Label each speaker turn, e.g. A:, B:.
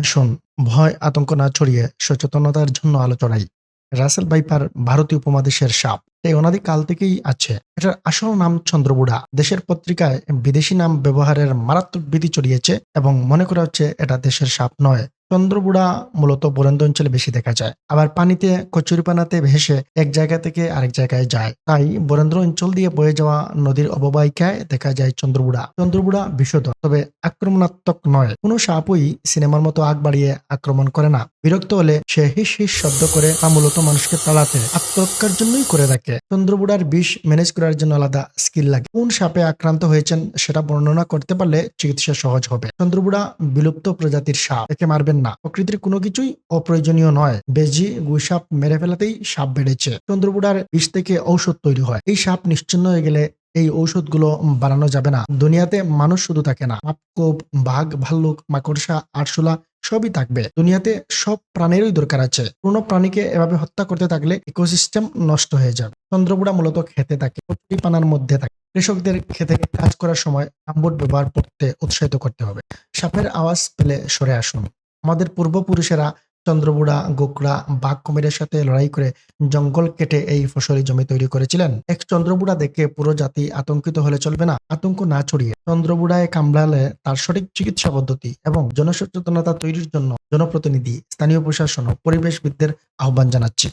A: আসুন ভয় আতঙ্ক না ছড়িয়ে সচেতনতার জন্য আলোচনায় রাসেল বাইপার ভারতীয় উপমহাদেশের সাপ। এই অনাদি কাল থেকেই আছে। এটার আসল নাম চন্দ্রবুড়া। দেশের পত্রিকায় বিদেশি নাম ব্যবহারের মারাত্মক ভীতি ছড়িয়েছে এবং মনে করা হচ্ছে এটা দেশের সাপ নয়। চন্দ্রবুড়া মূলত বরেন্দ্র অঞ্চলে বেশি দেখা যায়। আবার পানিতে, কচুরিপানাতে ভেসে এক জায়গা থেকে আরেক জায়গায় যায়। তাই বরেন্দ্র অঞ্চল দিয়ে বয়ে যাওয়া নদীর অববাহিকায় দেখা যায় চন্দ্রবুড়া। চন্দ্রবুড়া বিশদ তবে আক্রমণাত্মক নয়। কোনো সাপই সিনেমার মতো আগ বাড়িয়ে আক্রমণ করে না। বিরক্ত হলে সে হিস হিস শব্দ করে তা মূলত মানুষকে তাড়াতে আত্মরক্ষার জন্যই করে থাকে চন্দ্রবুড়ার বিষ ম্যানেজ করার জন্য আলাদা স্কিল লাগে। কোন সাপে আক্রান্ত হয়েছেন সেটা বর্ণনা করতে পারলে চিকিৎসা সহজ হবে। চন্দ্রবুড়া বিলুপ্ত প্রজাতির সাপ। একে মারবেন না। প্রকৃতির কোনো কিছুই অপ্রয়োজনীয় নয়। বেজি, গুইসাপ মেরে ফেলাতেই সাপ বেড়েছে। চন্দ্রবুড়ার বিষ থেকে ঔষধ তৈরি হয়। এই সাপ নিশ্চিন্ন হয়ে গেলে এই ঔষধগুলো বানানো যাবে না। দুনিয়াতে মানুষ শুধু থাকে না। সাপ, কোপ বাঘ ভাল্লুক মাকড়সা আরশোলা সবই থাকবে। দুনিয়াতে সব প্রাণেরই দরকার আছে। কোনো প্রাণীকে এভাবে হত্যা করতে থাকলে ইকোসিস্টেম নষ্ট হয়ে যাবে। চন্দ্রপুরা মূলত খেতে থাকে পানার মধ্যে থাকে। কৃষকদের খেতে কাজ করার সময় আম্বুট ব্যবহার করতে উৎসাহিত করতে হবে। সাপের আওয়াজ পেলে সরে আসুন। আমাদের পূর্বপুরুষেরা চন্দ্রবুড়া গোকড়া বাঘ কুমিরের সাথে লড়াই করে জঙ্গল কেটে এই ফসলি জমি তৈরি করেছিলেন। এক চন্দ্রবুড়া দেখে পুরো জাতি আতঙ্কিত হলে চলবে না। আতঙ্ক না ছড়িয়ে চন্দ্রবুড়ায় কামড়ালে তার সঠিক চিকিৎসা পদ্ধতি এবং জনসচেতনতা তৈরির জন্য জনপ্রতিনিধি, স্থানীয় প্রশাসন ও পরিবেশবিদদের আহ্বান জানাচ্ছি।